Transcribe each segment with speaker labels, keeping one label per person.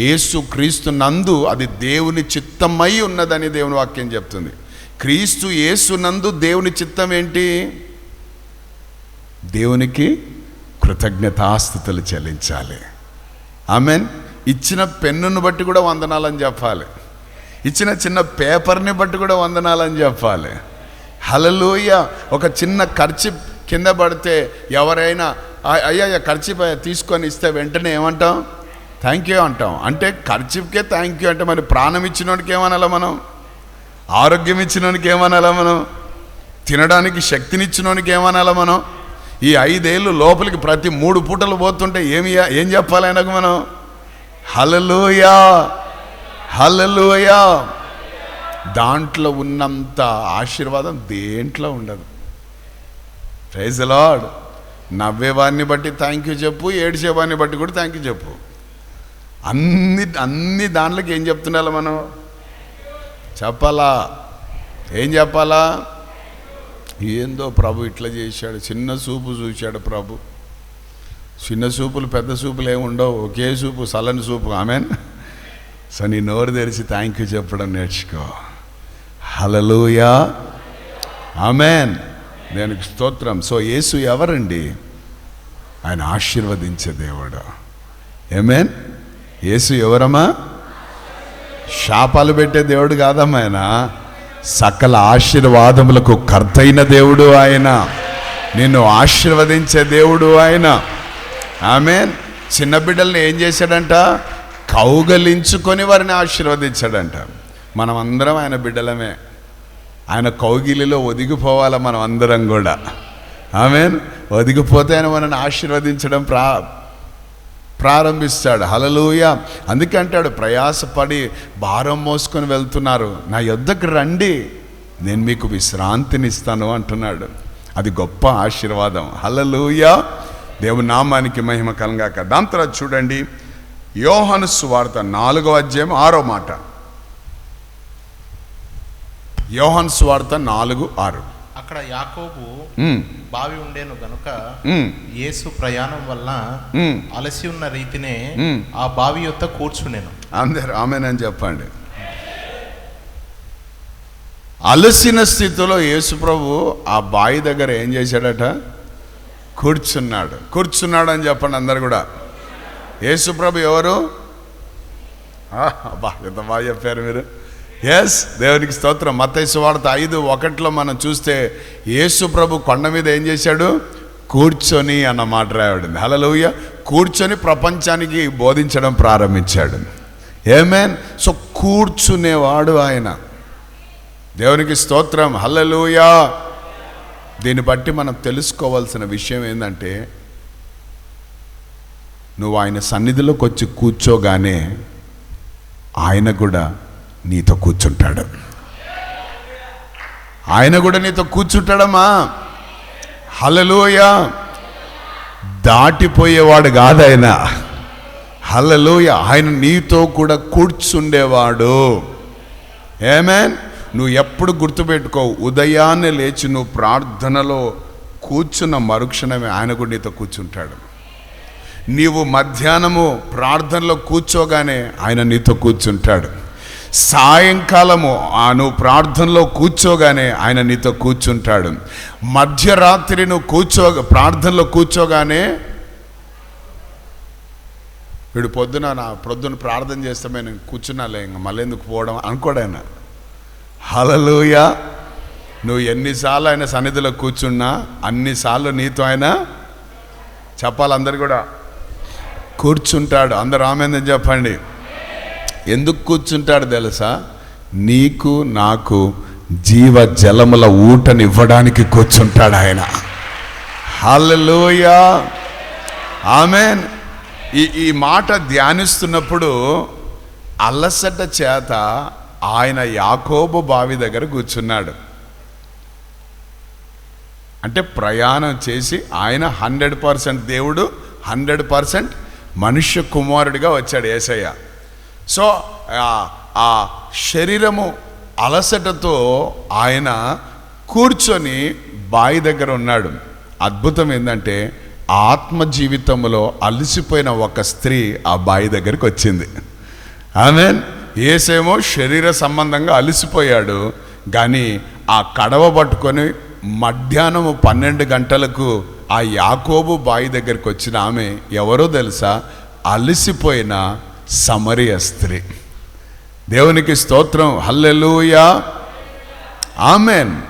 Speaker 1: యేసు క్రీస్తు నందు అది దేవుని చిత్తమై ఉన్నదని దేవుని వాక్యం చెప్తుంది. క్రీస్తు యేసు నందు దేవుని చిత్తం ఏంటి? దేవునికి కృతజ్ఞతాస్థుతులు చెల్లించాలి. ఆమెన్. ఇచ్చిన పెన్నును బట్టి కూడా వందనాలని చెప్పాలి. ఇచ్చిన చిన్న పేపర్ని బట్టి కూడా వందనాలని చెప్పాలి. హలలోయ ఒక చిన్న ఖర్చు కింద పడితే ఎవరైనా "ఆ- అయ్యా ఖర్చు తీసుకొని ఇస్తే వెంటనే ఏమంటాం? థ్యాంక్ యూ అంటాం. అంటే ఖర్చుకే థ్యాంక్ యూ అంటే మరి ప్రాణం ఇచ్చినోడికి ఏమనాలా మనం? ఆరోగ్యం ఇచ్చినోడికి ఏమనాలా మనం? తినడానికి శక్తినిచ్చినోనికి ఏమనాలా మనం? ఈ ఐదేళ్ళు లోపలికి ప్రతి మూడు పూటలు పోతుంటే ఏమి ఏం చెప్పాలి ఆయనకు మనం? హలలోయా హలలోయా దాంట్లో ఉన్నంత ఆశీర్వాదం దేంట్లో ఉండదు. ప్రైజ్ లాడ్ నవ్వేవారిని బట్టి థ్యాంక్ యూ చెప్పు ఏడ్చేవాడిని బట్టి కూడా థ్యాంక్ యూ చెప్పు. అన్ని అన్ని దాంట్లోకి ఏం చెప్తుండాలి మనం? చెప్పాలా? ఏం చెప్పాలా? ఏందో ప్రభు ఇట్లా చేశాడు. చిన్న సూపు చూశాడు ప్రభు. చిన్న సూపులు పెద్ద సూపులు ఏమి ఉండవు. ఒకే సూపు సలని సూపు. ఆమెన్? సో నీ నోరు తెరిచి థ్యాంక్ యూ చెప్పడం నేర్చుకో. హలలుయా ఆమెన్ దేనికి స్తోత్రం. సో యేసు ఎవరండి? ఆయన ఆశీర్వదించే దేవుడు. ఏమేన్ యేసు ఎవరమ్మా? శాపాలు పెట్టే దేవుడు కాదమ్మా ఆయన. సకల ఆశీర్వాదములకు కర్తైన దేవుడు ఆయన. నిన్ను ఆశీర్వదించే దేవుడు ఆయన. ఆమె చిన్న బిడ్డల్ని ఏం చేశాడంట? కౌగలించుకొని వారిని ఆశీర్వదించాడంట. మనం అందరం ఆయన బిడ్డలమే. ఆయన కౌగిలిలో ఒదిగిపోవాలి మనం అందరం కూడా. ఆమె ఒదిగిపోతే ఆయన మనల్ని ఆశీర్వదించడం ప్రా ప్రారంభిస్తాడు. హలలుయ అందుకే అంటాడు ప్రయాసపడి భారం మోసుకొని వెళ్తున్నారు. నా యొద్దకు రండి. నేను మీకు విశ్రాంతినిస్తాను అంటున్నాడు. అది గొప్ప ఆశీర్వాదం. హలలుయ దేవుని నామానికి మహిమ కలంగాక. దాని తర్వాత చూడండి యోహను సువార్త నాలుగో అధ్యాయం ఆరో మాట. యోహన్ సువార్త నాలుగు ఆరు.
Speaker 2: అక్కడ యాకోబు బావి ఉండేను గనుక యేసు ప్రయాణం వల్ల. అలసి ఉన్న రీతినే. ఆ బావి యొద్ద కూర్చునేను
Speaker 1: అందరు ఆమెనని చెప్పండి. అలసిన స్థితిలో యేసుప్రభు ఆ బావి దగ్గర ఏం చేశాడట? కూర్చున్నాడు. కూర్చున్నాడు అని చెప్పండి అందరు కూడా. యేసుప్రభు ఎవరు? ఆ, అబ్బా ఎంత బాగా చెప్పారు మీరు. ఎస్ దేవునికి స్తోత్రం. మత్తైసు వార్త ఐదు ఒకటిలో మనం చూస్తే యేసు ప్రభు కొండ మీద ఏం చేశాడు? కూర్చొని అన్న మాట రాయబడింది. హలలోయ కూర్చొని ప్రపంచానికి బోధించడం ప్రారంభించాడు. ఏమేన్ సో కూర్చునేవాడు ఆయన. దేవునికి స్తోత్రం. హల్లెలూయా దీన్ని బట్టి మనం తెలుసుకోవాల్సిన విషయం ఏంటంటే నువ్వు ఆయన సన్నిధిలోకి వచ్చి కూర్చోగానే ఆయన కూడా నీతో కూర్చుంటాడు. ఆయన కూడా నీతో కూర్చుంటాడమ్మా. హలలోయ దాటిపోయేవాడు కాదు ఆయన. హలలోయ ఆయన నీతో కూడా కూర్చుండేవాడు. ఏమేన్ నువ్వు ఎప్పుడు గుర్తుపెట్టుకో ఉదయాన్నే లేచి నువ్వు ప్రార్థనలో కూర్చున్న మరుక్షణమే ఆయన కూడా నీతో కూర్చుంటాడు. నీవు మధ్యాహ్నము ప్రార్థనలో కూర్చోగానే ఆయన నీతో కూర్చుంటాడు. సాయంకాలము ఆ నువ్వు ప్రార్థనలో కూర్చోగానే ఆయన నీతో కూర్చుంటాడు. మధ్యరాత్రి నువ్వు కూర్చో ప్రార్థనలో కూర్చోగానే వీడు పొద్దున నా పొద్దున ప్రార్థన చేస్తే నేను కూర్చున్నాలే ఇంక మళ్ళీ ఎందుకు పోవడం అనుకోడాయన హలలుయ నువ్వు ఎన్నిసార్లు ఆయన సన్నిధిలో కూర్చున్నా అన్నిసార్లు నీతో ఆయన చెప్పాలి అందరు కూడా. కూర్చుంటాడు. అందరు ఆమెందని చెప్పండి. ఎందుకు కూర్చుంటాడు తెలుసా? నీకు నాకు జీవ జలముల ఊటనివ్వడానికి కూర్చుంటాడు ఆయన. హల్లెలూయా. ఆమెన్. ఈ ఈ మాట ధ్యానిస్తున్నప్పుడు అలసట చేత ఆయన యాకోబు బావి దగ్గర కూర్చున్నాడు. అంటే ప్రయాణం చేసి ఆయన హండ్రెడ్ పర్సెంట్ దేవుడు హండ్రెడ్ పర్సెంట్ మనుష్య కుమారుడిగా వచ్చాడు ఏసయ్య. సో ఆ- శరీరము అలసటతో ఆయన కూర్చొని బావి దగ్గర ఉన్నాడు. అద్భుతం ఏంటంటే ఆత్మ జీవితంలో అలసిపోయిన ఒక స్త్రీ ఆ బావి దగ్గరికి వచ్చింది. ఆమె ఏసేమో శరీర సంబంధంగా అలసిపోయాడు. కానీ ఆ కడవ పట్టుకొని మధ్యాహ్నం పన్నెండు గంటలకు ఆ యాకోబు బాయి దగ్గరికి వచ్చిన ఆమె ఎవరో తెలుసా? అలసిపోయిన సమరియ స్త్రీ. దేవునికి స్తోత్రం. హల్లెలూయా. ఆమెన్.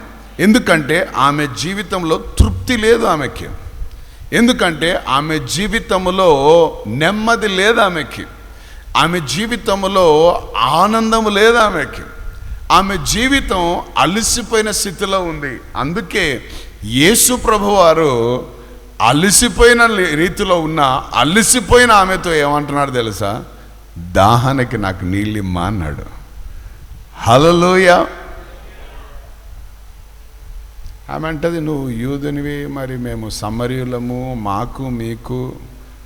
Speaker 1: ఎందుకంటే ఆమె జీవితంలో తృప్తి లేదు ఆమెకి. ఎందుకంటే ఆమె జీవితంలో నెమ్మది లేదు ఆమెకి. ఆమె జీవితంలో ఆనందం లేదు ఆమెకి. ఆమె జీవితం అలసిపోయిన స్థితిలో ఉంది. అందుకే యేసు ప్రభువారు అలసిపోయిన రీతిలో ఉన్న అలసిపోయిన ఆమెతో ఏమంటున్నాడు తెలుసా? దాహానికి నాకు నీళ్ళిమ్మా అన్నాడు. హలలోయ ఆమె అంటది నువ్వు యూదునివి మరి మేము సమరీయులము మాకు మీకు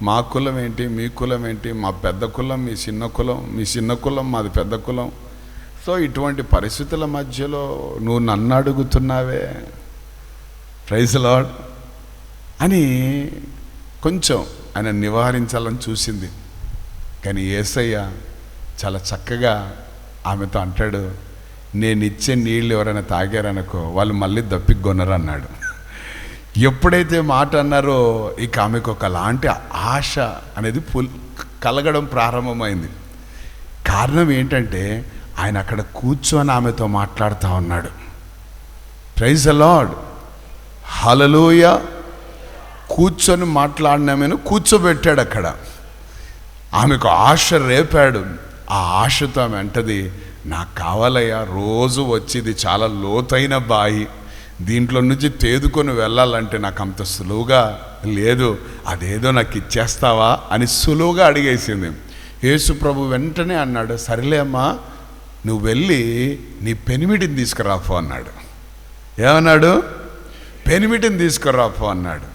Speaker 1: మా కులం ఏంటి మీ కులం ఏంటి మా పెద్ద కులం మీ చిన్న కులం మీ చిన్న కులం మాది పెద్ద కులం. సో ఇటువంటి పరిస్థితుల మధ్యలో నువ్వు నన్ను అడుగుతున్నావే. ప్రైజ్ లాడ్ అని కొంచెం ఆయన నివారించాలని చూసింది. కానీ ఏసయ్య చాలా చక్కగా ఆమెతో అంటాడు నేను ఇచ్చే నీళ్ళు ఎవరైనా తాగారనుకో వాళ్ళు మళ్ళీ దప్పికొనరు అన్నాడు ఎప్పుడైతే మాట అన్నారో ఇక ఆమెకు ఒకలాంటి ఆశ అనేది పుల్ కలగడం ప్రారంభమైంది. కారణం ఏంటంటే ఆయన అక్కడ కూర్చొని ఆమెతో మాట్లాడుతూ ఉన్నాడు. ప్రైజ్ అలాడ్ హలలోయ కూర్చొని మాట్లాడినామని కూర్చోబెట్టాడు అక్కడ. ఆమెకు ఆశ రేపాడు. ఆ ఆశతో ఆమె అంటది నాకు కావాలయ్యా రోజు వచ్చేది చాలా లోతైన బాయి. దీంట్లో నుంచి తేదుకొని వెళ్ళాలంటే నాకు అంత సులువుగా లేదు. అదేదో నాకు ఇచ్చేస్తావా? అని సులువుగా అడిగేసింది. యేసు ప్రభు వెంటనే అన్నాడు సరేలేమ్మా నువ్వు వెళ్ళి నీ పెనిమిటిని తీసుకురాపో అన్నాడు. ఏమన్నాడు? పెనిమిటిని తీసుకురాపో అన్నాడు.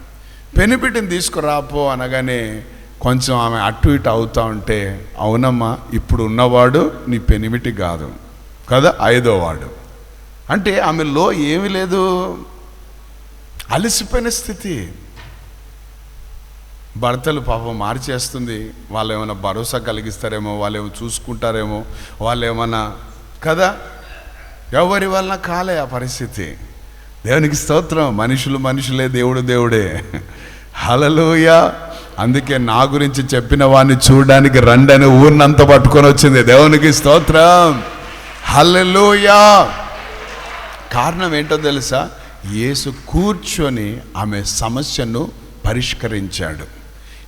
Speaker 1: పెనిమిటిని తీసుకురాపో అనగానే కొంచెం ఆమె అటు ఇటు అవుతా ఉంటే అవునమ్మా ఇప్పుడు ఉన్నవాడు నీ పెనిమిటి కాదు. కదా? ఐదో వాడు అంటే ఆమెలో ఏమీ లేదు. అలసిపోయిన స్థితి. భర్తలు పాపం మార్చేస్తుంది. వాళ్ళు ఏమైనా భరోసా కలిగిస్తారేమో వాళ్ళు ఏమో చూసుకుంటారేమో వాళ్ళు ఏమైనా కదా? ఎవరి వలన కాలే ఆ పరిస్థితి. దేవునికి స్తోత్రం. మనుషులు మనుషులే దేవుడు దేవుడే. హలలోయ అందుకే నా గురించి చెప్పిన వాడిని చూడడానికి రండని ఊరినంత పట్టుకొని వచ్చింది. దేవునికి స్తోత్రం. హల్లెలూయా. కారణం ఏంటో తెలుసా? యేసు కూర్చొని ఆమె సమస్యను పరిష్కరించాడు.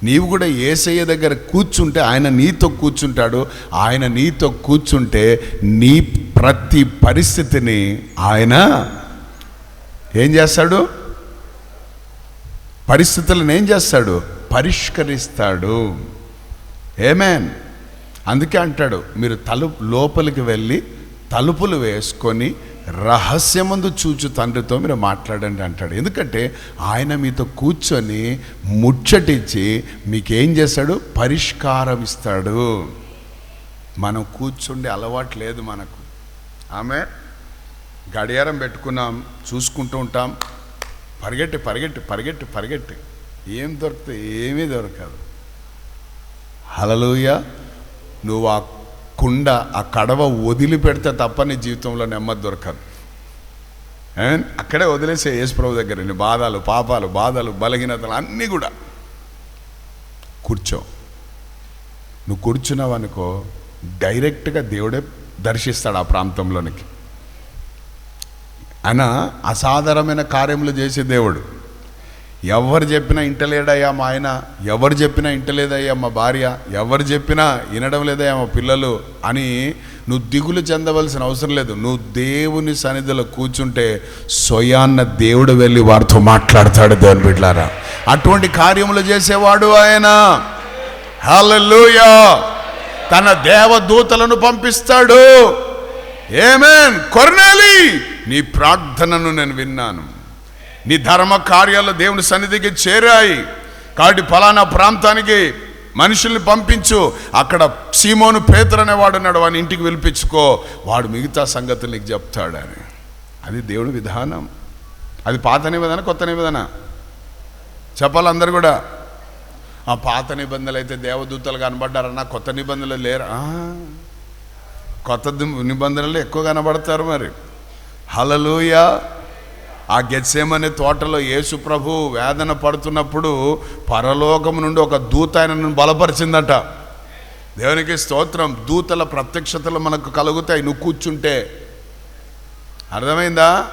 Speaker 1: నీవు కూడా ఏసయ్య దగ్గర కూర్చుంటే ఆయన నీతో కూర్చుంటాడు. ఆయన నీతో కూర్చుంటే నీ ప్రతి పరిస్థితిని ఆయన ఏం చేస్తాడు? పరిస్థితులను ఏం చేస్తాడు? పరిష్కరిస్తాడు. ఏమేన్ అందుకే అంటాడు మీరు తలుపు లోపలికి వెళ్ళి తలుపులు వేసుకొని రహస్యమందు చూచు తండ్రితో మీరు మాట్లాడండి అంటాడు. ఎందుకంటే ఆయన మీతో కూర్చొని ముచ్చటించి మీకేం చేస్తాడు? పరిష్కారం ఇస్తాడు మనం కూర్చుండే అలవాటు లేదు మనకు. ఆమె గడియారం పెట్టుకున్నాం చూసుకుంటూ ఉంటాం. పరిగెట్టి పరిగెట్టి పరిగెట్టి పరిగెట్టి. ఏం దొరికితే ఏమీ దొరకదు. హలలుయ నువ్వు ఆ కుండ ఆ కడవ వదిలిపెడితే తప్ప నీ జీవితంలో నెమ్మది దొరకదు. ఏం? అక్కడే వదిలేసే యేసుప్రభు దగ్గర నీ బాధలు పాపాలు బాధలు బలహీనతలు అన్నీ కూడా. కూర్చో. నువ్వు కూర్చున్నావు అనుకో డైరెక్ట్గా దేవుడే దర్శిస్తాడు ఆ ప్రాంతంలోనికి. ఆయన అసాధారణమైన కార్యములు చేసే దేవుడు. ఎవరు చెప్పినా ఇంటలేడయ్యా మా ఆయన ఎవరు చెప్పినా ఇంటలేదయ్యా మా భార్య ఎవరు చెప్పినా వినడం లేదయ్యా మా పిల్లలు అని నువ్వు దిగులు చెందవలసిన అవసరం లేదు. నువ్వు దేవుని సన్నిధిలో కూర్చుంటే స్వయాన్న దేవుడు వెళ్ళి వారితో మాట్లాడతాడు దేవుని బిడ్లారా అటువంటి కార్యములు చేసేవాడు ఆయన. హల్లెలూయా. తన దేవదూతలను పంపిస్తాడు. ఏమేన్ కొర్నేలి నీ ప్రార్థనను నేను విన్నాను. నీ ధర్మ కార్యాలు దేవుని సన్నిధికి చేరాయి. కాబట్టి ఫలానా ప్రాంతానికి మనుషుల్ని పంపించు. అక్కడ సీమోను పేతురు అనేవాడు ఉన్నాడు వాడిని ఇంటికి పిలిపించుకో. వాడు మిగతా సంగతులు నీకు చెప్తాడని అది దేవుడి విధానం. అది పాత నిబంధన కొత్త నిబంధన. చెప్పాలి అందరు కూడా ఆ పాత నిబంధనలు అయితే దేవదూతలు కనబడ్డారన్నా కొత్త నిబంధనలు లేరా? కొత్త నిబంధనలు ఎక్కువ కనబడతారు మరి. హలలుయా ఆ గెత్సేమనే తోటలో యేసు ప్రభు వేదన పడుతున్నప్పుడు పరలోకం నుండి ఒక దూత ఆయనను బలపరిచిందట. దేవునికి స్తోత్రం దూతల ప్రత్యక్షతలు మనకు కలుగుతాయి నువ్వు కూర్చుంటే. అర్థమైందా?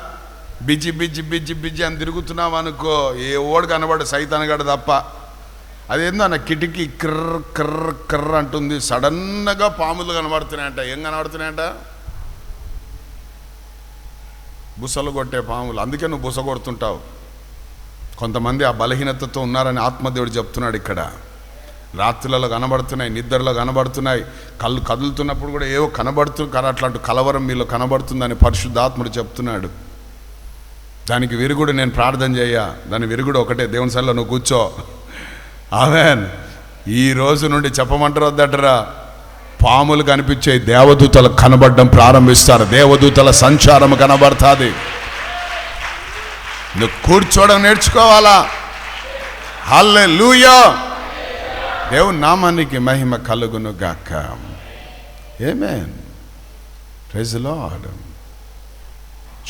Speaker 1: బిజి బిజి బిజి బిజి అని తిరుగుతున్నావు అనుకో ఏ ఓడు కనబడు సైతానగాడు తప్ప. అదేందో అన్న కిటికీ క్రర్ క్రర్ క్రర్ అంటుంది. సడన్గా పాములు కనబడుతున్నాయంట. ఏం కనబడుతున్నాయంట? బుసలు కొట్టే పాములు. అందుకే నువ్వు బుస కొడుతుంటావు. కొంతమంది ఆ బలహీనతతో ఉన్నారని ఆత్మదేవుడు చెప్తున్నాడు ఇక్కడ. రాత్రులలో కనబడుతున్నాయి నిద్రలో కనబడుతున్నాయి. కళ్ళు కదులుతున్నప్పుడు కూడా ఏవో కనబడుతు అట్లాంటి కలవరం మీలో కనబడుతుందని పరిశుద్ధాత్ముడు చెప్తున్నాడు. దానికి విరుగుడు నేను ప్రార్థన చేయ దాని విరుగుడు ఒకటే. దేవుని సల్లో నువ్వు కూర్చో. ఆమెన్. ఈ రోజు నుండి చెప్పమంటారు వద్దటరా? పాములు కనిపించే దేవదూతలు కనబడడం ప్రారంభిస్తారు. దేవదూతల సంచారం కనబడుతుంది. నువ్వు కూర్చోవడం నేర్చుకోవాలా? హల్లే దేవుని నామానికి మహిమ కలుగును గాక ఏమేన్ ప్రైజ్ లార్డ్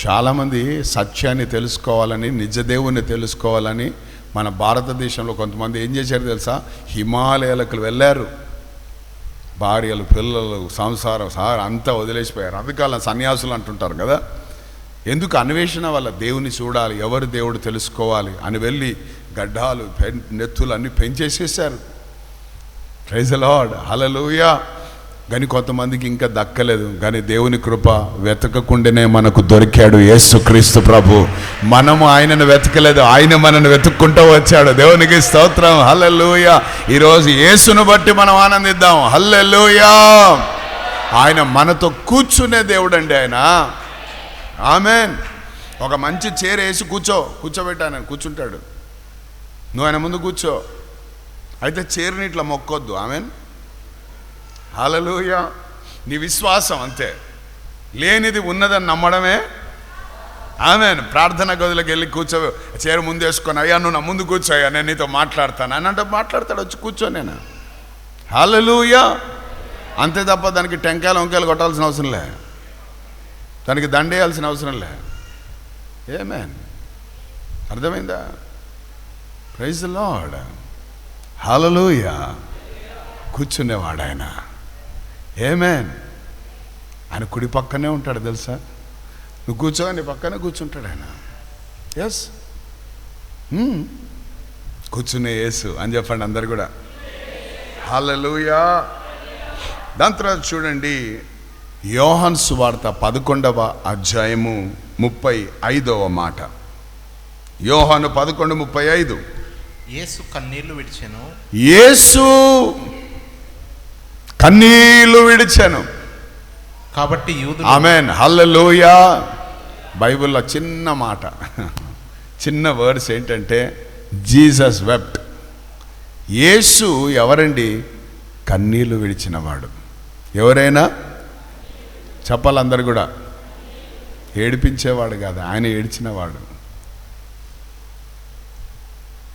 Speaker 1: చాలామంది సత్యాన్ని తెలుసుకోవాలని నిజ దేవుణ్ణి తెలుసుకోవాలని మన భారతదేశంలో కొంతమంది ఏం చేశారు తెలుసా? హిమాలయాలకు వెళ్ళారు. భార్యలు పిల్లలు సంసారం సార్ అంతా వదిలేసిపోయారు. అందుకల్లా సన్యాసులు అంటుంటారు కదా. ఎందుకు అన్వేషణ వల్ల దేవుని చూడాలి ఎవరు దేవుడు తెలుసుకోవాలి అని వెళ్ళి గడ్డాలు నెత్తులు అన్నీ పెంచేసేసారు ప్రైజ్ లాడ్ హలలుయా కానీ కొంతమందికి ఇంకా దక్కలేదు. కానీ దేవుని కృప వెతకకుండానే మనకు దొరికాడు యేసుక్రీస్తు ప్రభు. మనము ఆయనను వెతకలేదు. ఆయన మనను వెతుక్కుంటూ వచ్చాడు. దేవునికి స్తోత్రం. హల్లెలూయ. ఈరోజు యేసును బట్టి మనం ఆనందిద్దాం. హల్లెలూయా. ఆయన మనతో కూర్చునే దేవుడు అండి ఆయన. ఆమెన్. ఒక మంచి చీర వేసి కూర్చో. కూర్చోబెట్టాను కూర్చుంటాడు. నువ్వు ఆయన ముందు కూర్చో. అయితే చీరని ఇట్లా మొక్కొద్దు. ఆమెన్. హలలుయ నీ విశ్వాసం అంతే. లేనిది ఉన్నదని నమ్మడమే. ఆమె ప్రార్థన గదిలోకి వెళ్ళి కూర్చో చీర ముందు వేసుకొని అయ్యా నువ్వు నా ముందు కూర్చో నేను నీతో మాట్లాడతాను. అని అంటే మాట్లాడతాడు వచ్చి కూర్చో నేను. హలలుయ అంతే తప్ప దానికి టెంకాయలు వంకాయలు కొట్టాల్సిన అవసరం లే. దానికి దండేయాల్సిన అవసరం లే. ఏమేన్ అర్థమైందా? ప్రైజ్ లాడ్ హలలుయ కూర్చునేవాడు ఆయన ఏమేన్ ఆయన కుడి పక్కనే ఉంటాడు తెలుసా? నువ్వు కూర్చో నీ పక్కనే కూర్చుంటాడు ఆయన. ఎస్ కూర్చునే యేసు అని చెప్పండి అందరు కూడా. హలలుయా దాని తర్వాత చూడండి యోహన్ సువార్త పదకొండవ అధ్యాయము ముప్పై ఐదవ మాట. యోహాను పదకొండు ముప్పై ఐదు.
Speaker 2: యేసు కన్నీళ్ళు విడిచెను.
Speaker 1: యేసు కన్నీళ్ళు విడిచాను.
Speaker 2: కాబట్టి
Speaker 1: ఆమెన్. హల్లెలూయా. బైబిల్లో చిన్న మాట. చిన్న వర్డ్స్ ఏంటంటే జీసస్ వెప్ట్. యేసు ఎవరండి? కన్నీళ్ళు విడిచినవాడు. ఎవరైనా? చెప్పాలందరు కూడా. ఏడిపించేవాడు కాదు ఆయన ఏడిచినవాడు.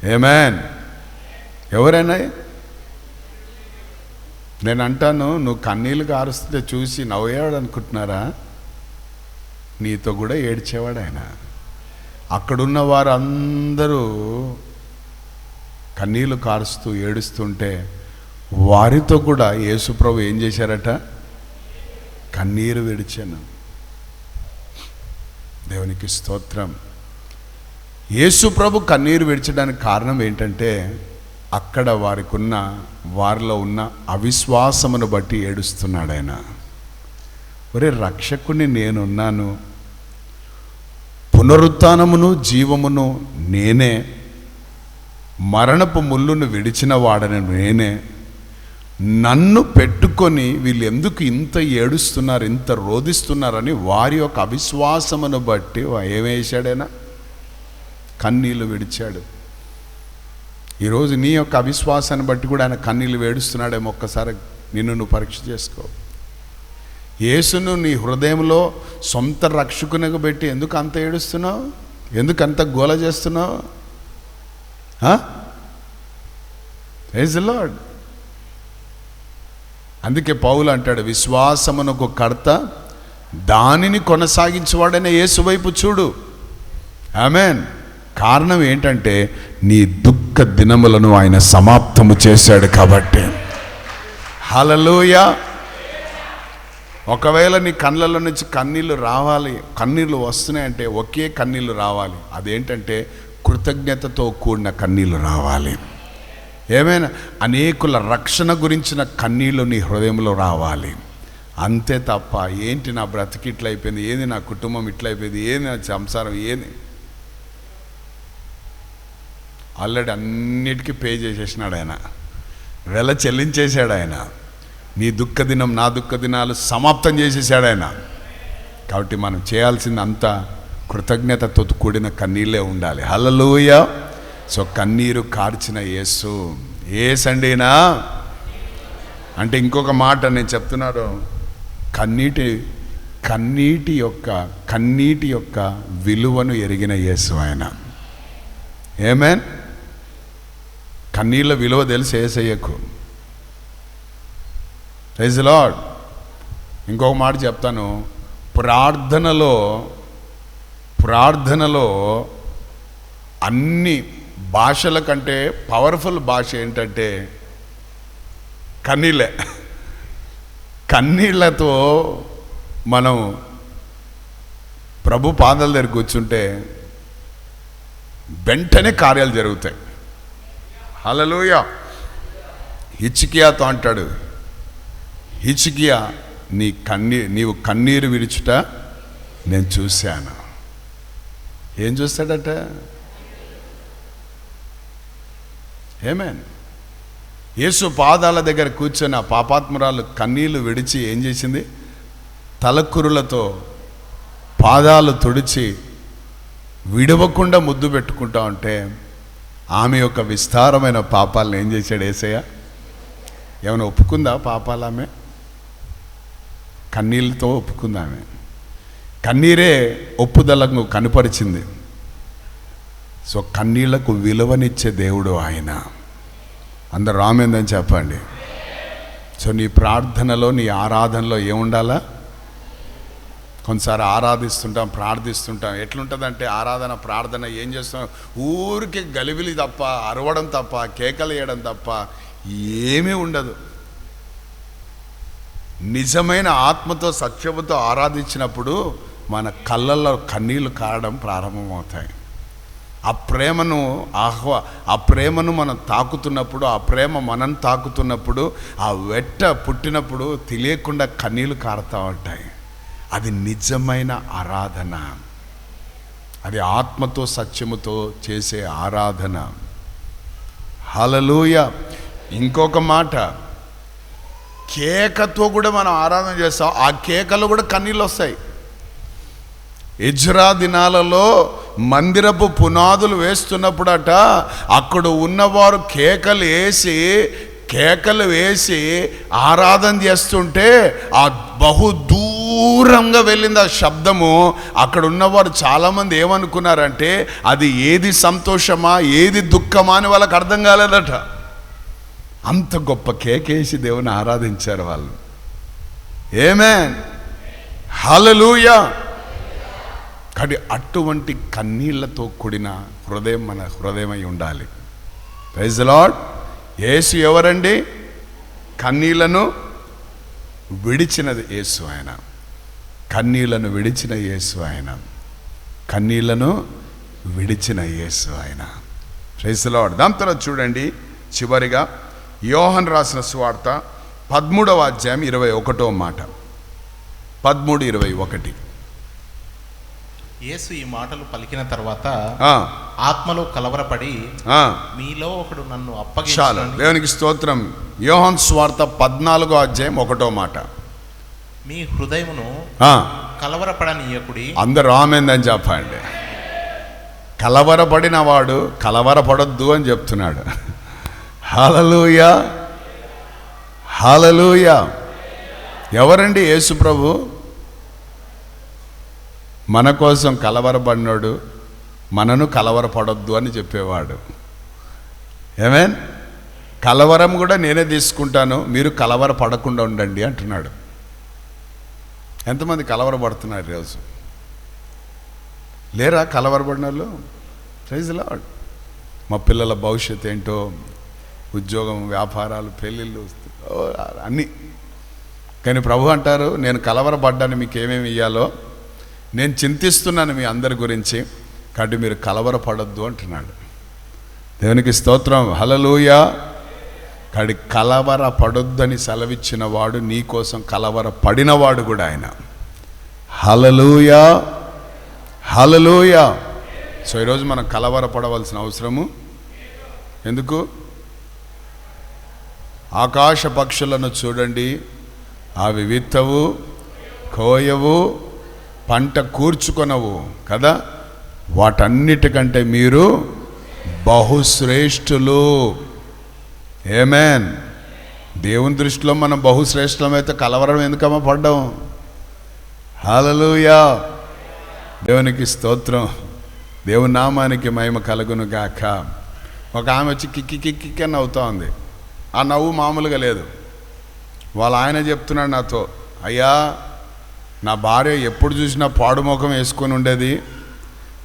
Speaker 1: ఏమేన్ ఎవరైనా? నేను అంటాను నువ్వు కన్నీళ్ళు కారుస్తుంటే చూసి నవ్వేవాడు అనుకుంటున్నారా నీతో కూడా ఏడ్చేవాడు ఆయన అక్కడున్న వారందరూ కన్నీళ్ళు కారుస్తూ ఏడుస్తుంటే వారితో కూడా యేసుప్రభు ఏం చేశారట? కన్నీరు విడిచాను. దేవునికి స్తోత్రం. యేసుప్రభు కన్నీరు విడిచడానికి కారణం ఏంటంటే అక్కడ వారికున్న వారిలో ఉన్న అవిశ్వాసమును బట్టి ఏడుస్తున్నాడు ఆయన ఒరే రక్షకుని నేనున్నాను. పునరుత్నమును జీవమును నేనే. మరణపు ముళ్ళును విడిచిన వాడని నేనే. నన్ను పెట్టుకొని వీళ్ళు ఎందుకు ఇంత ఏడుస్తున్నారు ఇంత రోధిస్తున్నారని వారి యొక్క అవిశ్వాసమును బట్టి ఏమేశాడైనా? కన్నీళ్ళు విడిచాడు. ఈరోజు నీ యొక్క అవిశ్వాసాన్ని బట్టి కూడా ఆయన కన్నీళ్ళు వేడుస్తున్నాడేమో ఒక్కసారి నిన్ను నువ్వు పరీక్ష చేసుకో. యేసును నీ హృదయంలో సొంత రక్షకునకు పెట్టి ఎందుకు అంత ఏడుస్తున్నావు? ఎందుకు అంత గోల చేస్తున్నావు? ఏజ్ లాడ్ అందుకే పౌలు అంటాడు విశ్వాసమునకు కర్త దానిని కొనసాగించేవాడనే యేసు వైపు చూడు. ఆమెన్ కారణం ఏంటంటే నీ దుఃఖ దినములను ఆయన సమాప్తము చేశాడు కాబట్టి. హలలోయ ఒకవేళ నీ కళ్ళలో నుంచి కన్నీళ్ళు రావాలి కన్నీళ్ళు వస్తున్నాయంటే ఒకే కన్నీళ్ళు రావాలి. అదేంటంటే కృతజ్ఞతతో కూడిన కన్నీళ్ళు రావాలి. ఏమైనా? అనేకుల రక్షణ గురించిన కన్నీళ్ళు నీ హృదయంలో రావాలి. అంతే తప్ప ఏంటి నా బ్రతికి ఇట్లయిపోయింది? ఏది నా కుటుంబం ఇట్లయిపోయింది? ఏది నా సంసారం? ఏది? ఆల్రెడీ అన్నిటికీ పే చేసేసినాడు ఆయన. వెల చెల్లించేశాడు ఆయన. నీ దుఃఖ దినం నా దుఃఖ దినాలు సమాప్తం చేసేసాడు ఆయన. కాబట్టి మనం చేయాల్సింది అంతా కృతజ్ఞతతో కూడిన కన్నీళ్ళే ఉండాలి. హలలోయ సో కన్నీరు కార్చిన యేసు. ఏసండినా అంటే ఇంకొక మాట నేను చెప్తున్నాను. కన్నీటి కన్నీటి యొక్క కన్నీటి యొక్క విలువను ఎరిగిన యేసు ఆయన. ఏమేన్ కన్నీళ్ళ విలువ తెలిసి ఏసయ్యకు ప్రైజ్ లాడ్ ఇంకొక మాట చెప్తాను. ప్రార్థనలో ప్రార్థనలో అన్ని భాషల కంటే పవర్ఫుల్ భాష ఏంటంటే కన్నీళ్ళే. కన్నీళ్ళతో మనం ప్రభు పాదాల దగ్గర కూర్చుంటే వెంటనే కార్యాలు జరుగుతాయి. హలలోయ హిచికియాతో అంటాడు హిచికియా నీ కన్నీ నీవు కన్నీరు విరుచుట నేను చూశాను. ఏం చూస్తాడట? ఏమేన్ యేసు పాదాల దగ్గర కూర్చొని ఆ పాపాత్మురాలు కన్నీళ్ళు విడిచి ఏం చేసింది? తలకురులతో పాదాలు తుడిచి విడవకుండా ముద్దు పెట్టుకుంటా ఉంటే ఆమె యొక్క విస్తారమైన పాపాలను ఏం చేశాడు ఏసయ్య? ఏమైనా ఒప్పుకుందా పాపాలు ఆమె కన్నీళ్ళతో ఒప్పుకుందా ఆమె? కన్నీరే ఒప్పుదలకు కనపరిచింది. సో కన్నీళ్ళకు విలువనిచ్చే దేవుడు ఆయన. అందరు రామేందని చెప్పండి. సో నీ ప్రార్థనలో నీ ఆరాధనలో ఏముండాలా? కొంతసారి ఆరాధిస్తుంటాం ప్రార్థిస్తుంటాం. ఎట్లుంటుందంటే ఆరాధన ప్రార్థన ఏం చేస్తాం? ఊరికి గలిబిలి తప్ప అరవడం తప్ప కేకలు వేయడం తప్ప ఏమీ ఉండదు. నిజమైన ఆత్మతో సత్యముతో ఆరాధించినప్పుడు మన కళ్ళల్లో కన్నీళ్ళు కారడం ప్రారంభమవుతాయి. ఆ ప్రేమను ఆహ్వా ఆ ప్రేమను మనం తాకుతున్నప్పుడు ఆ ప్రేమ మనం తాకుతున్నప్పుడు ఆ వెట్ట పుట్టినప్పుడు తెలియకుండా కన్నీళ్ళు కారుతూ ఉంటాయి. అది నిజమైన ఆరాధన. అది ఆత్మతో సత్యముతో చేసే ఆరాధన. హలలోయ ఇంకొక మాట. కేకతో కూడా మనం ఆరాధన చేస్తాం. ఆ కేకలో కూడా కన్నీళ్ళు వస్తాయి. ఇజ్రా దినాలలో మందిరపు పునాదులు వేస్తున్నప్పుడట అక్కడ ఉన్నవారు కేకలు వేసి కేకలు వేసి ఆరాధన చేస్తుంటే ఆ బహు దూరంగా వెళ్ళింది ఆ శబ్దము. అక్కడ ఉన్నవారు చాలామంది ఏమనుకున్నారంటే అది ఏది సంతోషమా ఏది దుఃఖమా అని వాళ్ళకి అర్థం కాలేదట. అంత గొప్ప కేకేసి దేవుని ఆరాధించారు వాళ్ళు. ఏమే హలలుయా కానీ అటువంటి కన్నీళ్ళతో కూడిన హృదయం మన హృదయమై ఉండాలి. ప్రైజ్ లాడ్ యేసు ఎవరండి? కన్నీళ్ళను విడిచినది యేసు ఆయన. కన్నీళ్ళను విడిచిన యేసు ఆయన. కన్నీళ్ళను విడిచిన యేసు ఆయన. ప్రైజ్ లాడ్ దాని తర్వాత చూడండి చివరిగా యోహన్ రాసిన సువార్త పదమూడవ అధ్యాయం ఇరవై ఒకటో మాట. పదమూడు ఇరవై ఒకటి.
Speaker 2: యేసు ఈ మాటలు పలికిన తర్వాత ఆత్మలో కలవరపడి. మీలో ఒకడు నన్ను
Speaker 1: చాలు.
Speaker 2: అప్పగించాలని
Speaker 1: దేవునికి స్తోత్రం. యోహన్ స్వార్త పద్నాలుగో అధ్యాయం ఒకటో మాట.
Speaker 2: మీ హృదయమును కలవరపడనీయకుడి.
Speaker 1: అందరూ ఆమెందని చెప్పండి. కలవరపడిన వాడు కలవరపడొద్దు అని చెప్తున్నాడు. హలలుయ. హలలుయ. ఎవరండి యేసు ప్రభు? మన కోసం కలవరపడినాడు మనను కలవరపడొద్దు అని చెప్పేవాడు. ఏమేన్? కలవరం కూడా నేనే తీసుకుంటాను. మీరు కలవర పడకుండా ఉండండి అంటున్నాడు. ఎంతమంది కలవరపడుతున్నారు ఈరోజు? లేరా కలవరపడిన వాళ్ళు ప్రైజ్ లాడ్ మా పిల్లల భవిష్యత్ ఏంటో ఉద్యోగం వ్యాపారాలు పెళ్ళిళ్ళు ఓ, అన్నీ. కానీ ప్రభు అంటారు నేను కలవరపడ్డాను మీకు ఏమేమి ఇయ్యాలో? నేను చింతిస్తున్నాను మీ అందరి గురించి కాబట్టి మీరు కలవరపడొద్దు అంటున్నాడు. దేవునికి స్తోత్రం. హలలుయా కాడి కలవర పడొద్దని సెలవిచ్చిన వాడు నీకోసం కలవర పడినవాడు కూడా ఆయన. హలలుయ హలలుయ సో ఈరోజు మనం కలవర పడవలసిన అవసరము? ఎందుకు? ఆకాశ పక్షులను చూడండి అవి విత్తవు కోయవు పంట కూర్చుకొనవు కదా? వాటన్నిటికంటే మీరు బహుశ్రేష్ఠులు. ఏమేన్ దేవుని దృష్టిలో మనం బహుశ్రేష్ఠమైతే కలవరం ఎందుకమ్మా పడ్డాం? హాలలుయా దేవునికి స్తోత్రం. దేవుని నామానికి మహిమ కలుగును గాక. ఒక ఆమె వచ్చి కిక్కి కిక్కి అని నవ్వుతా ఉంది ఆ నవ్వు మామూలుగా లేదు. వాళ్ళ ఆయన చెప్తున్నాడు నాతో అయ్యా నా భార్య ఎప్పుడు చూసినా పాడుముఖం వేసుకొని ఉండేది.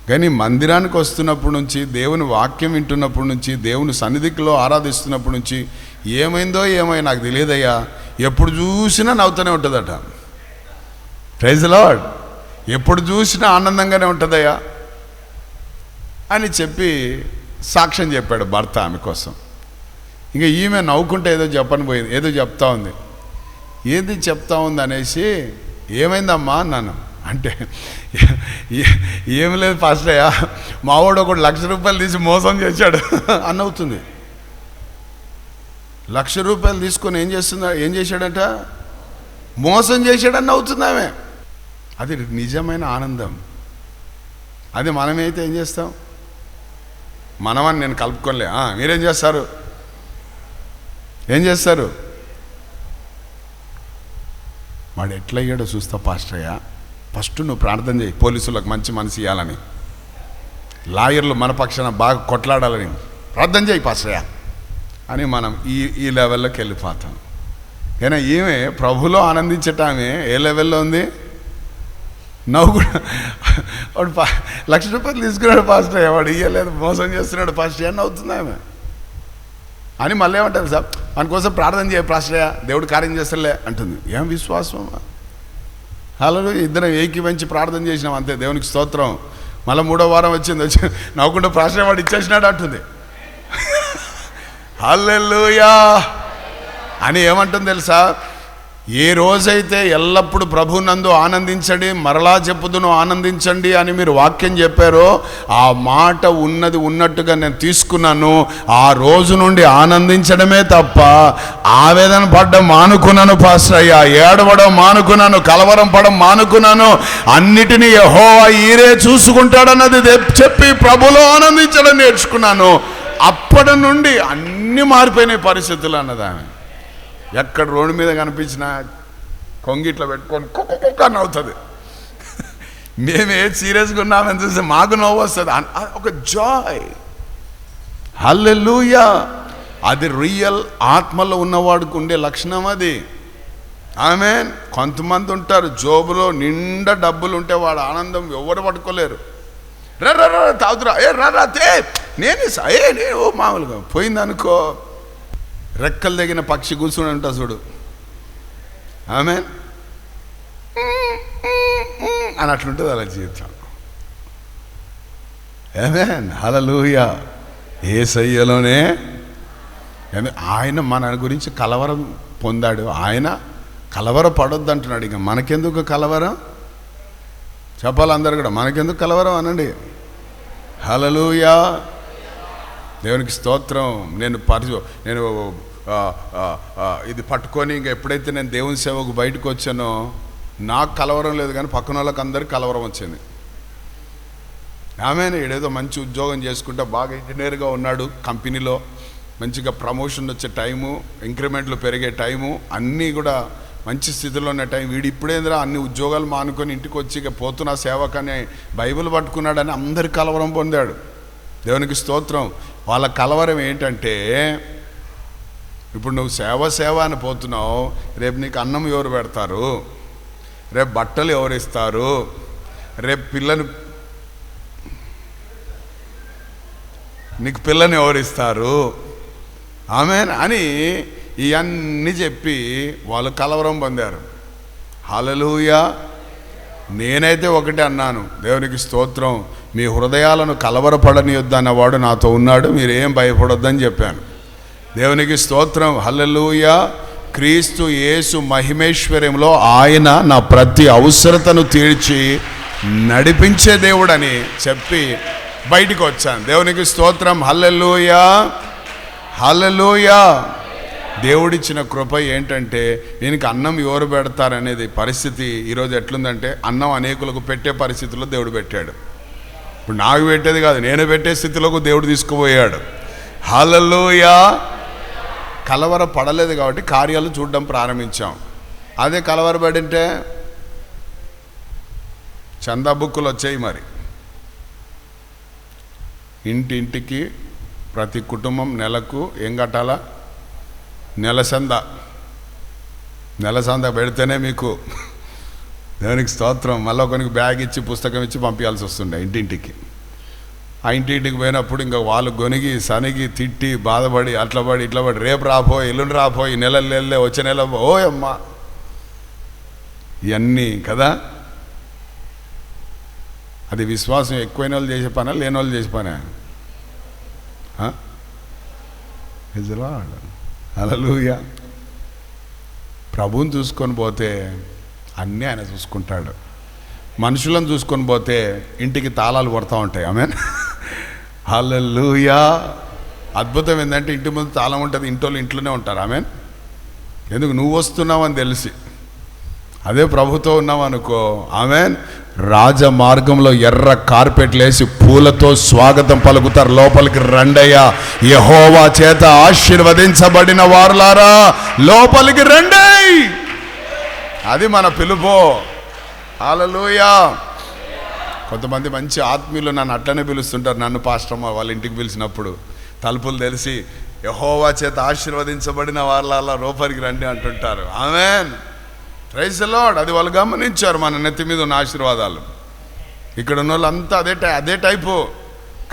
Speaker 1: కానీ మందిరానికి వస్తున్నప్పటి నుంచి దేవుని వాక్యం వింటున్నప్పటి నుంచి దేవుని సన్నిధిలో ఆరాధిస్తున్నప్పటి నుంచి ఏమైందో ఏమో నాకు తెలియదయ్యా. ఎప్పుడు చూసినా నవ్వుతూనే ఉంటుందట. ప్రైజ్ లాడ్ ఎప్పుడు చూసినా ఆనందంగానే ఉంటుందయ్యా అని చెప్పి సాక్ష్యం చెప్పాడు భర్త ఆమె కోసం. ఇంకా ఈమె నవ్వుకుంటే ఏదో చెప్పని పోయింది ఏదో చెప్తా ఉంది. ఏది చెప్తా ఉంది అనేసి ఏమైందమ్మా అన్నాను. అంటే ఏం లేదు ఫస్ట్ అయ్యా. మావాడు ఒకటి లక్ష రూపాయలు తీసి మోసం చేశాడు. అని అవుతుంది. లక్ష రూపాయలు తీసుకొని ఏం చేస్తున్నా ఏం చేశాడట? మోసం చేశాడని అవుతుంది ఆమె. అది నిజమైన ఆనందం. అది మనమైతే ఏం చేస్తాం? మనమని నేను కలుపుకోలే మీరేం చేస్తారు? ఏం చేస్తారు? వాడు ఎట్లయ్యాడో చూస్తా పాస్టయ్య ఫస్ట్ నువ్వు ప్రార్థన చేయి పోలీసులకు మంచి మనసు ఇవ్వాలని లాయర్లు మన పక్షాన బాగా కొట్లాడాలని. ప్రార్థన చేయి పాశ్రయ అని మనం ఈ ఈ లెవెల్లోకి వెళ్ళిపోతాం కానీ ఈమె ప్రభులో ఆనందించటామే ఏ లెవెల్లో ఉంది? నవ్వు కూడా. వాడు పా- లక్ష రూపాయలు తీసుకున్నాడు పాస్టర్ వాడు ఇయ్యలేదు మోసం చేస్తున్నాడు పాస్టర్ అని అవుతుంది ఆమె. అని మళ్ళీ ఏమంటారు సార్? మన కోసం ప్రార్థన చేయ ప్రాశ్రయ దేవుడు కార్యం చేస్తలే అంటుంది. ఏం విశ్వాసం? హలో ఇద్దరం ఏకీవంచి ప్రార్థన చేసినాం అంతే. దేవునికి స్తోత్రం. మళ్ళీ మూడో వారం వచ్చింది వచ్చి నవ్వుకుంటూ ప్రాశ్రయ వాడు ఇచ్చేసినాడు అంటుంది. హల్లెల్లుయా అని ఏమంటుంది తెలుసా? ఏ రోజైతే ఎల్లప్పుడు ప్రభునందు ఆనందించండి మరలా చెప్పుదును ఆనందించండి అని మీరు వాక్యం చెప్పారో ఆ మాట ఉన్నది ఉన్నట్టుగా నేను తీసుకున్నాను. ఆ రోజు నుండి ఆనందించడమే తప్ప ఆవేదన పడ్డం మానుకున్నాను పాస్టర్ అయ్యా. ఏడవడం మానుకున్నాను కలవరం పడడం మానుకున్నాను. అన్నిటినీ యహో ఈరే చూసుకుంటాడన్నది చెప్పి ప్రభులో ఆనందించడం నేర్చుకున్నాను. అప్పటి నుండి అన్ని మారిపోయినాయి పరిస్థితులు అన్నదాన్ని ఎక్కడ రోడ్డు మీద కనిపించినా కొంగిట్లో పెట్టుకొని కుక్క కుక్క అని అవుతుంది. మేము ఏ సీరియస్గా ఉన్నామని చూస్తే మాకు నవ్వు వస్తుంది. ఒక జాయ్. హల్లెలూయా. అది రియల్ ఆత్మలో ఉన్నవాడికి ఉండే లక్షణం అది. ఆమె కొంతమంది ఉంటారు జోబులో నిండా డబ్బులు ఉంటే వాడు ఆనందం ఎవరు పట్టుకోలేరు. రా రా రా తాగుతురా. ఏ రా రా తే. నేను ఏ నేను ఓ మామూలుగా పోయిందనుకో రెక్కలు తగిన పక్షి కూర్చుని ఉంటా చూడు. ఆమె? అని అట్లుంటుంది అలా జీవితం. ఏమే హలలుయ ఏ సయ్యలోనే ఆయన మన గురించి కలవరం పొందాడు. ఆయన కలవర పడొద్దు అంటున్నాడు ఇక. మనకెందుకు కలవరం? చెప్పాలి అందరు కూడా. మనకెందుకు కలవరం అనండి? హలలుయా దేవునికి స్తోత్రం. నేను పరి నేను ఇది పట్టుకొని ఇంకా ఎప్పుడైతే నేను దేవుని సేవకు బయటకు వచ్చానో నాకు కలవరం లేదు కానీ పక్కన వాళ్ళకి అందరికీ కలవరం వచ్చింది. ఆమె ఏడేదో మంచి ఉద్యోగం చేసుకుంటే బాగా ఇంజనీర్గా ఉన్నాడు కంపెనీలో. మంచిగా ప్రమోషన్ వచ్చే టైము ఇంక్రిమెంట్లు పెరిగే టైము అన్నీ కూడా మంచి స్థితిలో ఉన్న టైం. వీడు ఇప్పుడేంద్రా అన్ని ఉద్యోగాలు మానుకొని ఇంటికి వచ్చి ఇక పోతున్న సేవకని బైబిల్ పట్టుకున్నాడని అందరి కలవరం పొందాడు. దేవునికి స్తోత్రం. వాళ్ళ కలవరం ఏంటంటే ఇప్పుడు నువ్వు సేవ సేవ అని పోతున్నావు రేపు నీకు అన్నం ఎవరు పెడతారు? రేపు బట్టలు ఎవరు ఇస్తారు? రేపు పిల్లని నీకు పిల్లని ఎవరు ఇస్తారు? ఆమె అని ఇవన్నీ చెప్పి వాళ్ళు కలవరం పొందారు. హలలుయా నేనైతే ఒకటే అన్నాను దేవునికి స్తోత్రం. మీ హృదయాలను కలవరపడనియొద్దు అన్నవాడు నాతో ఉన్నాడు మీరు ఏం భయపడొద్దని చెప్పాను. దేవునికి స్తోత్రం. హల్లెలూయ. క్రీస్తు యేసు మహిమేశ్వర్యంలో ఆయన నా ప్రతి అవసరతను తీర్చి నడిపించే దేవుడని చెప్పి బయటికి వచ్చాను దేవునికి స్తోత్రం. హల్లెలూయ. హల్లెలూయ. దేవుడిచ్చిన కృప ఏంటంటే దీనికి అన్నం ఎవరు పెడతారనేది పరిస్థితి ఈరోజు ఎట్లుందంటే అన్నం అనేకులకు పెట్టే పరిస్థితుల్లో దేవుడు పెట్టాడు. ఇప్పుడు నాకు పెట్టేది కాదు నేను పెట్టే స్థితిలోకి దేవుడు తీసుకుపోయాడు. హలలోయా కలవర పడలేదు కాబట్టి కార్యాలు చూడడం ప్రారంభించాం. అదే కలవరపడింటే చందా బుక్కులు వచ్చాయి మరి. ఇంటింటికి ప్రతి కుటుంబం నెలకు ఏం కట్టాలా? నెల సంద. నెల పెడితేనే మీకు దేవునికి స్తోత్రం. మళ్ళీ ఒకరికి బ్యాగ్ ఇచ్చి పుస్తకం ఇచ్చి పంపించాల్సి వస్తుండే ఇంటింటికి. ఆ ఇంటింటికి పోయినప్పుడు ఇంకా వాళ్ళు గొనిగి సనిగి తిట్టి బాధపడి అట్లా పడి ఇట్లా పడి రేపు రాపో ఎల్లుండి రాపో ఈ నెల నెలలే వచ్చే నెల ఓ అమ్మా. ఇవన్నీ కదా? అది విశ్వాసం ఎక్కువైన వాళ్ళు చేసే పనా లేని వాళ్ళు చేసే పనా? అలలుయ ప్రభుని చూసుకొని పోతే అన్నీ ఆయన చూసుకుంటాడు. మనుషులను చూసుకొని పోతే ఇంటికి తాళాలు కొడతా ఉంటాయి. ఆమె హలలుయా అద్భుతం ఏంటంటే ఇంటి ముందు తాళం ఉంటుంది ఇంటోళ్ళు ఇంట్లోనే ఉంటారు. ఆమె ఎందుకు? నువ్వు వస్తున్నావని తెలిసి. అదే ప్రభుతో ఉన్నావు అనుకో ఆమె రాజ మార్గంలో ఎర్ర కార్పెట్లు వేసి పూలతో స్వాగతం పలుకుతారు. లోపలికి రండయ్యా. యహోవా చేత ఆశీర్వదించబడిన వారులారా లోపలికి రండి! అది మన పిలుపు. హల్లెలూయా. కొంతమంది మంచి ఆత్మీయులు నన్ను అట్లనే పిలుస్తుంటారు. నన్ను పాస్టమ్మ వాళ్ళ ఇంటికి పిలిచినప్పుడు తలుపులు తెలిసి యహోవా చేత ఆశీర్వదించబడిన వాళ్ళ రూపరికి రండి అంటుంటారు. ఆమెన్. ప్రైజ్ లాడ్ అది వాళ్ళు గమనించారు మన నెత్తి మీద ఉన్న ఆశీర్వాదాలు. ఇక్కడ ఉన్న వాళ్ళంతా అదే టై అదే టైపు.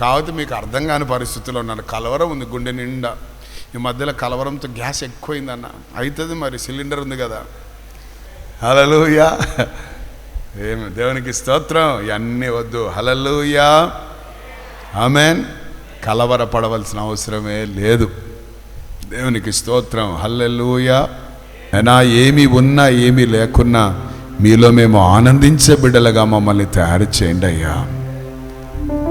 Speaker 1: కాకపోతే మీకు అర్థం కాని పరిస్థితుల్లో ఉన్నారు కలవరం ఉంది గుండె నిండా. ఈ మధ్యలో కలవరంతో గ్యాస్ ఎక్కువైందన్న. అవుతుంది మరి సిలిండర్ ఉంది కదా. హలలుయా ఏమి దేవునికి స్తోత్రం ఇవన్నీ వద్దు. హలలుయా ఆమెన్. కలవరపడవలసిన అవసరమే లేదు. దేవునికి స్తోత్రం. హల్లెలూయా. అయినా ఏమి ఉన్నా ఏమి లేకున్నా మీలో మేము ఆనందించే బిడ్డలుగా మమ్మల్ని తయారు చేయండి అయ్యా.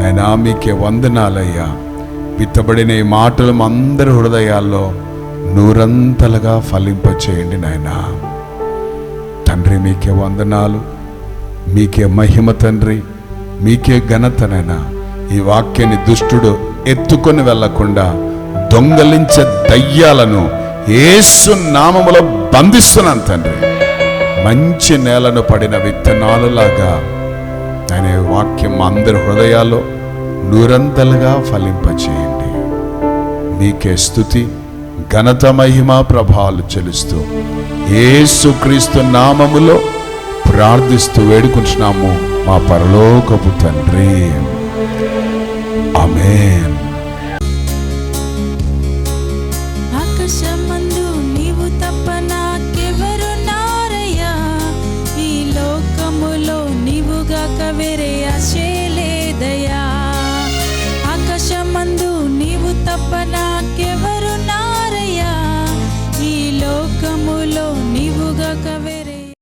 Speaker 1: నైనా మీకే వందనాలయ్యా. విత్తబడిన ఈ మాటలు అందరి హృదయాల్లో నూరంతలుగా ఫలింపచేయండి నాయనా తండ్రి మీకే వందనాలు మీకే మహిమ తండ్రి మీకే ఘనతనైనా ఈ వాక్యాన్ని దుష్టుడు ఎత్తుకొని వెళ్ళకుండా దొంగలించే దయ్యాలను ఏసు నామములో బంధిస్తున్నాను తండ్రి. మంచి నేలను పడిన విత్తనాలులాగా అనే వాక్యం అందరి హృదయాల్లో నూరంతలుగా ఫలింపచేయండి. మీకే స్థుతి ఘనత మహిమ ప్రభాలు చెలుస్తూ ఏసుక్రీస్తు నామములో ప్రార్థిస్తూ వేడుకుంటున్నాము మా పరలోకపు తండ్రి. ఆమేన్.